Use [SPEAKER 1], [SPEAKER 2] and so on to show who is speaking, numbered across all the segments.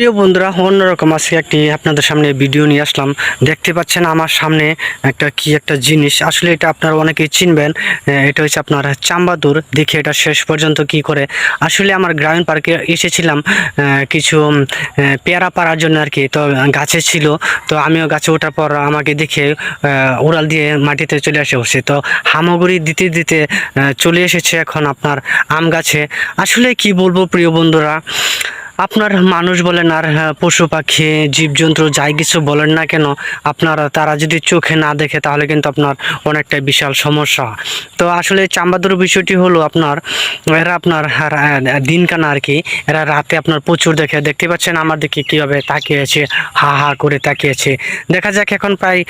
[SPEAKER 1] প্রিয় বন্ধুরা, অন্যরকম আজকে একটি আপনাদের সামনে ভিডিও নিয়ে আসলাম। দেখতে পাচ্ছেন আমার সামনে একটা কি একটা জিনিস। আসলে এটা আপনারা অনেকেই চিনবেন এটা হচ্ছে আপনার চাম্বাদুর। দেখে এটা শেষ পর্যন্ত কি করে। আসলে আমার গ্রামীণ পার্কে এসেছিলাম কিছু পেয়ারা পাড়ার জন্য আর কি। তো গাছে ছিল। তো আমিও গাছে ওঠার পর আমাকে দেখে উড়াল দিয়ে মাটিতে চলে আসে বসে। তো হামাগুড়ি দিতে দিতে চলে এসেছে এখন আপনার আম গাছে। আসলে কি বলব প্রিয় বন্ধুরা আপনার মানুষ বলেন আর হ্যাঁ, পশু পাখি জীবজন্তু যাই কিছু বলেন না কেন আপনার তারা যদি চোখে না দেখে তাহলে কিন্তু আপনার অনেকটা বিশাল সমস্যা। তো আসলে চাম্বাদুর বিষয়টি হলো আপনার এরা আপনার রা- দিনকানা আর কি এরা রাতে আপনার প্রচুর দেখে দেখতে পাচ্ছেন আমার দিকে কীভাবে তাকিয়েছে হা হা করে তাকিয়েছে। দেখা যাক এখন প্রায়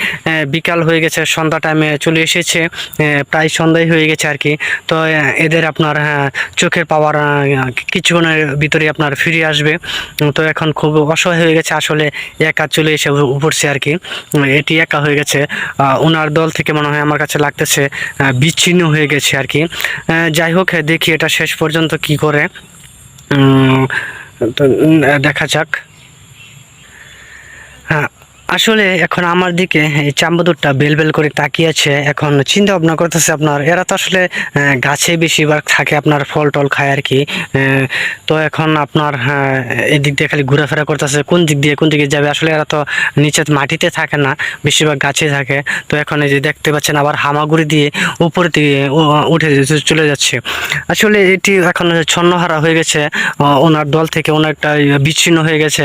[SPEAKER 1] বিকাল হয়ে গেছে সন্ধ্যা টাইমে চলে এসেছে প্রায় সন্ধ্যায় হয়ে গেছে আর কি। তো এদের আপনার হ্যাঁ, চোখের পাওয়ার কিছুক্ষণের ভিতরে আপনার ফিরে আসবে। তো এখন খুব অসহায় হয়ে গেছে, আসলে একা চলে এসে উপরছে আর কি। এটি একা হয়ে গেছে। ওনার দল থেকে মনে হয় আমার কাছে লাগতেছে বিচ্ছিন্ন হয়ে গেছে আর কি। যাই হোক দেখি এটা শেষ পর্যন্ত কি করে। দেখা যাক। হ্যাঁ আসলে এখন আমার দিকে এই চাম্বাদুরটা বেল বেল করে তাকিয়ে আছে এখন চিন্তা ভাবনা করতেছে আপনার এরা তো আসলে গাছে বেশিরভাগ থাকে আপনার ফল টল খায় আর কি। তো এখন আপনার হ্যাঁ, এদিক দিয়ে খালি ঘোরাফেরা করতেছে কোন দিক দিয়ে কোন দিকে যাবে? আসলে এরা তো নিচে মাটিতে থাকে না বেশিরভাগ গাছে থাকে। তো এখন এই যে দেখতে পাচ্ছেন আবার হামাগুড়ি দিয়ে উপরে দিয়ে উঠে চলে যাচ্ছে। আসলে এটি এখন ছন্নহারা হয়ে গেছে ওনার দল থেকে ওনারটা বিচ্ছিন্ন হয়ে গেছে।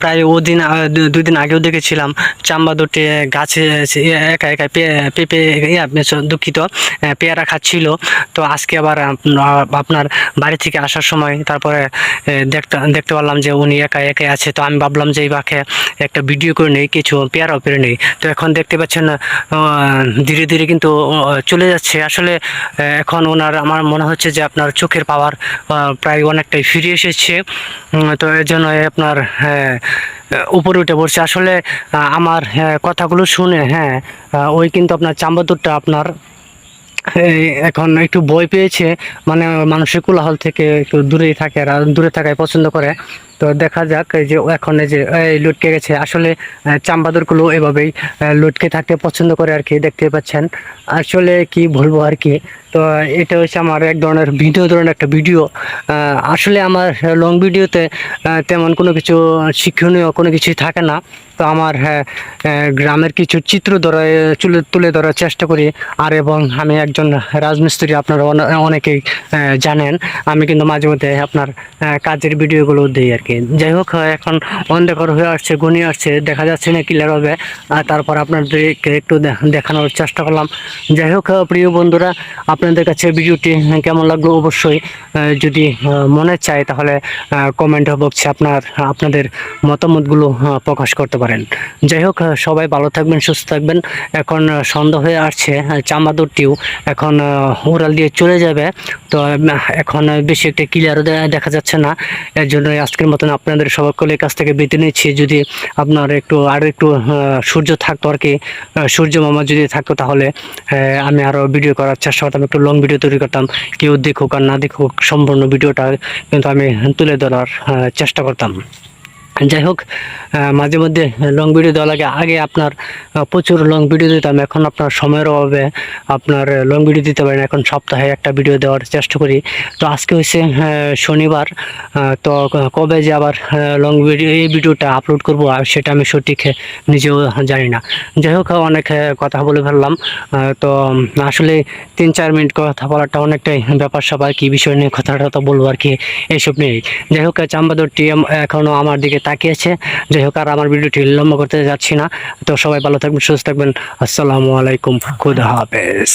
[SPEAKER 1] প্রায় ওদিন দুই দিন আগেও দেখেছিলাম। চাম্বা দুটি গাছে একা একা পেঁপে দুঃখিত পেয়ারা খাচ্ছিল। তো আজকে আবার আপনার বাড়ি থেকে আসার সময় তারপরে দেখতে দেখতে পারলাম যে উনি একা একাই আছে। তো আমি ভাবলাম যে এই বাকে একটা ভিডিও করে নেই কিছু পেয়ারাও পেরে নেই। তো এখন দেখতে পাচ্ছেন ধীরে ধীরে কিন্তু চলে যাচ্ছে। আসলে এখন ওনার আমার মনে হচ্ছে যে আপনার চোখের পাওয়ার প্রায় অনেকটাই ফিরে এসেছে। তো এর জন্য আপনার হ্যাঁ, উপরে উঠে পড়ছে। আসলে আমার কথাগুলো শুনে হ্যাঁ ওই কিন্তু আপনার চাম্বাদুরটা আপনার এখন একটু বই পেয়েছে। মানে মানসিক কোলাহল থেকে একটু দূরেই থাকে আর দূরে থাকায় পছন্দ করে। তো দেখা যাক যে এখন যে লুটকে গেছে। আসলে চাম্বাদুরগুলো এভাবেই লুটকে থাকতে পছন্দ করে আর কি, দেখতে পাচ্ছেন। আসলে কি বলব আর কি, তো এটা হচ্ছে আমার এক ধরনের ভিডিও, ধরনের একটা ভিডিও। আসলে আমার লং ভিডিওতে তেমন কোনো কিছু শিক্ষণীয় কোনো কিছুই থাকে না। তো আমার হ্যাঁ গ্রামের কিছু চিত্র ধরে তুলে ধরার চেষ্টা করি। আর এবং আমি একজন রাজমিস্ত্রি আপনারা অনে- অনেকেই জানেন। আমি কিন্তু মাঝে মধ্যে আপনার কাজের ভিডিওগুলো দিই আর কি। যাই হোক আহ, এখন অন্ধকার হয়ে আসছে ঘনিয়ে আসছে দেখা যাচ্ছে না ক্লিয়ার হবে। তারপর আপনাদেরকে একটু দেখানোর চেষ্টা করলাম। যাই হোক আহ, প্রিয় বন্ধুরা আপনাদের কাছে ভিডিওটি কেমন লাগল? অবশ্যই যদি মনে চায় তাহলে কমেন্ট বক্সে আপনার আপনাদের মতামতগুলো প্রকাশ করতে পারেন। যাই হোক সবাই ভালো থাকবেন, সুস্থ থাকবেন। এখন সন্ধ্যা হয়ে আসছে চামাদুরটিও এখন উড়াল দিয়ে চলে যাবে। তো এখন বেশি একটা ক্লিয়ারও দেখা যাচ্ছে না। এর জন্য আজকের মতন আপনাদের সকলের কাছ থেকে বেঁধে নিচ্ছি। যদি আপনার একটু আরও একটু সূর্য থাকতো আর কি সূর্য মামা যদি থাকতো তাহলে আমি আরও ভিডিও করার চেষ্টা করতাম, একটু লং ভিডিও তৈরি করতাম। কেউ দেখুক আর না দেখুক, সম্পূর্ণ ভিডিওটা কিন্তু আমি তুলে ধরার চেষ্টা করতাম। যাই হোক মাঝে মধ্যে লং ভিডিও দেওয়া লাগে। আগে আপনার প্রচুর লং ভিডিও দিতাম, এখন আপনার সময়ের অভাবে আপনার লং ভিডিও দিতে পারেন এখন সপ্তাহে একটা ভিডিও দেওয়ার চেষ্টা করি। তো আজকে হচ্ছে শনিবার তো কবে যে আবার লং ভিডিও এই ভিডিওটা আপলোড করব, আর সেটা আমি সঠিক নিজেও জানি না। যাই হোক, অনেক কথা বলে ফেললাম। তো আসলে তিন, চার মিনিট কথা বলাটা অনেকটাই ব্যাপার স্যাপার, কি বিষয় নিয়ে কথাটা তো বলব আর কি, এইসব নিয়ে যাই হোক চাম্বাদরটি এখনও আমার দিকে তাকিয়েছে। যাই হোক, আর আমার ভিডিওটি লম্বা করতে যাচ্ছি না। তো সবাই ভালো থাকবেন, সুস্থ থাকবেন। আসসালামু আলাইকুম, খুদা হাফেজ।